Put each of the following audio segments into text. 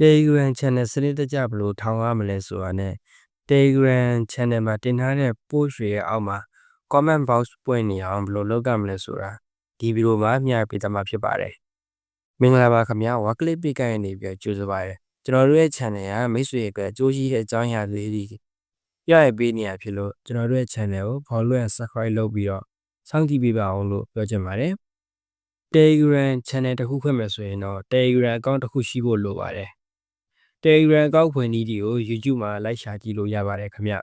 Telegram Channel စနစ်တကျဘယ်လိုထောင်ရမလဲဆိုတာနဲ့ Telegram Channel မှာတင်ထားတဲ့ post တွေရဲ့အောက်မှာ comment box ပွင့်နေအောင်ဘယ်လိုလုပ်ကြမလဲဆိုတာဒီဗီဒီယိုမှာမျှပေးသွားမှာဖြစ်ပါတယ်။မင်္ဂလာပါခင်ဗျာ One Click Pick ကနေနေပြီးကြိုဆိုပါရစေ။ကျွန်တော်တို့ရဲ့ channel ကမိတ်ဆွေတွေအတွက်အကျိုးရှိတဲ့အကြောင်းအရာလေးတွေပြရပေးနေရဖြစ်လို့ကျွန်တော်တို့ရဲ့ channel ကို follow and subscribe လုပ်ပြီးတော့စောင့်ကြည့်ပေးပါအောင်လို့ပြောချင်ပါတယ်။ Telegram channel တစ်ခုဖွင့်မယ်ဆိုရင်တော့ Telegram account တစ်ခုရှိဖို့လိုပါတယ်။ Telegram account ဖွင့်နည်းတွေကို YouTube မှာလိုက်ရှာကြည့်လို့ရပါတယ်ခင်ဗျ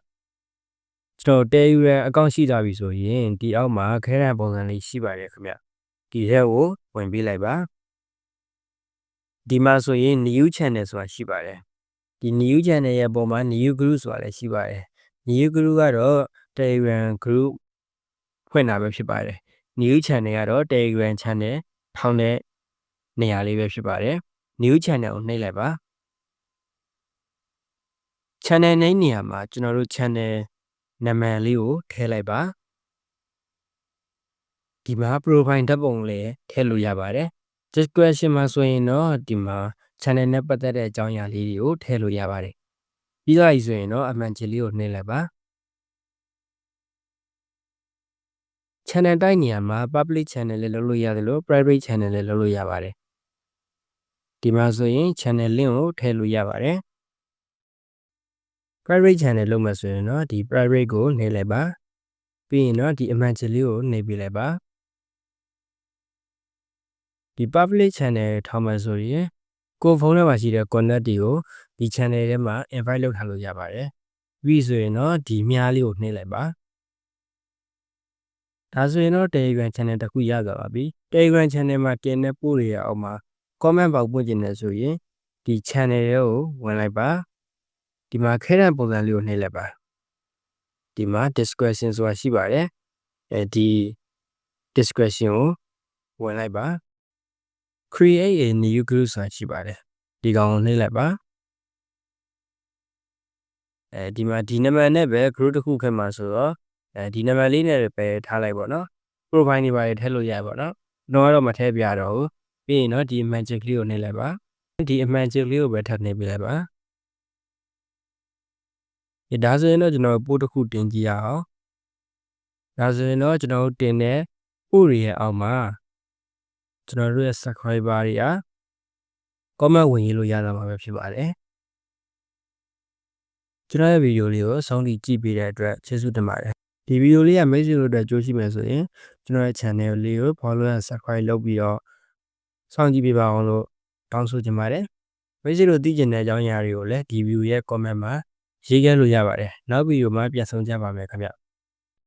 ။ကျွန်တော် Telegram account ရှိသွားပြီဆိုရင်ဒီအောက်မှာခဲရန်ပုံစံလေးရှိပါတယ်ခင်ဗျ။ဒီထဲကိုဝင်ပေးလိုက်ပါ။ဒီမှာဆိုရင် new channel ဆိုတာရှိပါတယ်။ဒီ new channel ရဲ့ပုံမှာ new group ဆိုတာလည်းရှိပါတယ်။ new group ကတော့ Telegram group ဖွင့်တာပဲဖြစ်ပါတယ်။ new channel ကတော့ Telegram channel ထောင်းတဲ့နေရာလေးပဲဖြစ်ပါတယ်။ new channel ကိုနှိပ်လိုက်ပါ channel name နေရာမှာကျွန်တော်တို့ channel နာမည်လေးကိုထည့်လိုက်ပါဒီမှာ profile ဓာတ်ပုံလေးထည့်လို့ရပါတယ် description မှာဆိုရင်တော့ဒီမှာ channel နဲ့ပတ်သက်တဲ့အကြောင်းအရာလေးတွေကိုထည့်လို့ရပါတယ်ပြီးသွားပြီဆိုရင်တော့အမှန်ချစ်လေးကိုနှိပ်လိုက်ပါ channel တိုက်နေရာမှာ public channel လေးလုပ်လို့ရတယ်လို့ private channel လေးလုပ်လို့ရပါတယ်ဒီမှာဆိုရင် channel link ကိုထည့်လို့ရပါတယ် private channel လုပ်မယ်ဆိုရင်တော့ဒီ private ကိုနှိပ်လိုက်ပါပြီးရင်တော့ဒီအမှန်ချစ်လေးကိုနှိပ်ပေးလိုက်ပါဒီ public channel ထောင်မယ်ဆိုရင်ကိုယ်ဖုန်းထဲမှာရှိတဲ့ connect တွေကိုဒီ channel ထဲမှာ invite လုပ်ထားလို့ရပါတယ်ပြီးဆိုရင်တော့ဒီမြားလေးကိုနှိပ်လိုက်ပါဒါဆိုရင်တော့ Telegram channel တစ်ခုရသွားပါပြီ Telegram channel မှာတင်တဲ့ပို့တွေရအောင်မှာ comment box ပွင့်ကျင်နေဆိုရင်ဒီ channel ရဲ့ကိုဝင်လိုက်ပါ ဒီမှာခဲတဲ့ပုံစံလေးကိုနှိပ်လိုက်ပါဒီမှာ description ဆိုတာရှိပါတယ်အဲဒီ description ကိုဝင်လိုက်ပါ create a new group ဆိုတာရှိပါတယ်ဒီကောင်ကိုနှိပ်လိုက်ပါအဲဒီမှာဒီနံပါတ်နဲ့ပဲ group တစ်ခုခက်မှာဆိုတော့အဲဒီနံပါတ်လေးနဲ့ပဲထားလိုက်ပါတော့ profile တွေပါထည့်လို့ရပါတော့တော့တော့မထည့်ပြတော့ဘူးပြီးရင်တော့ဒီ magic လေးကိုနှိပ်လိုက်ပါဒီအမှန်ချစ်လေးကိုပဲထပ်နှိပ်ပေးလိုက်ပါ ဒါဆိုရင်တော့ကျွန်တော်ပို့တစ်ခုတင်ကြည့်ရအောင်ဒါဆိုရင်တော့ကျွန်တော်တို့တင်တဲ့ပို့တွေရဲ့အောက်မှာကျွန်တော်တို့ရဲ့ subscriber တွေက comment ဝင်ရေးလို့ရတာမှာပဲဖြစ်ပါတယ်ကျွန်တော်ရဲ့ဗီဒီယိုလေးကိုအဆုံးထိကြည့်ပေးတဲ့အတွက်ကျေးဇူးတင်ပါတယ်ဒီဗီဒီယိုလေးကမိတ်ဆွေတို့အတွက်ကြိုးရှိမယ်ဆိုရင်ကျွန်တော်ရဲ့ channel လေးကို follow and subscribe လုပ်ပြီးတော့စောင့်ကြည့်ပေးပါအောင်လို့တောင်းဆိုချင်ပါတယ်မိတ်ဆွေတို့သိကျင်တဲ့အကြောင်းအရာတွေကိုလည်းဒီဗီဒီယိုရဲ့ comment မှာ ရေးခဲ့လို့ရပါတယ်နောက်ဗီဒီယိုမှာပြန်ဆောင်ကြပါမယ်ခင်ဗျ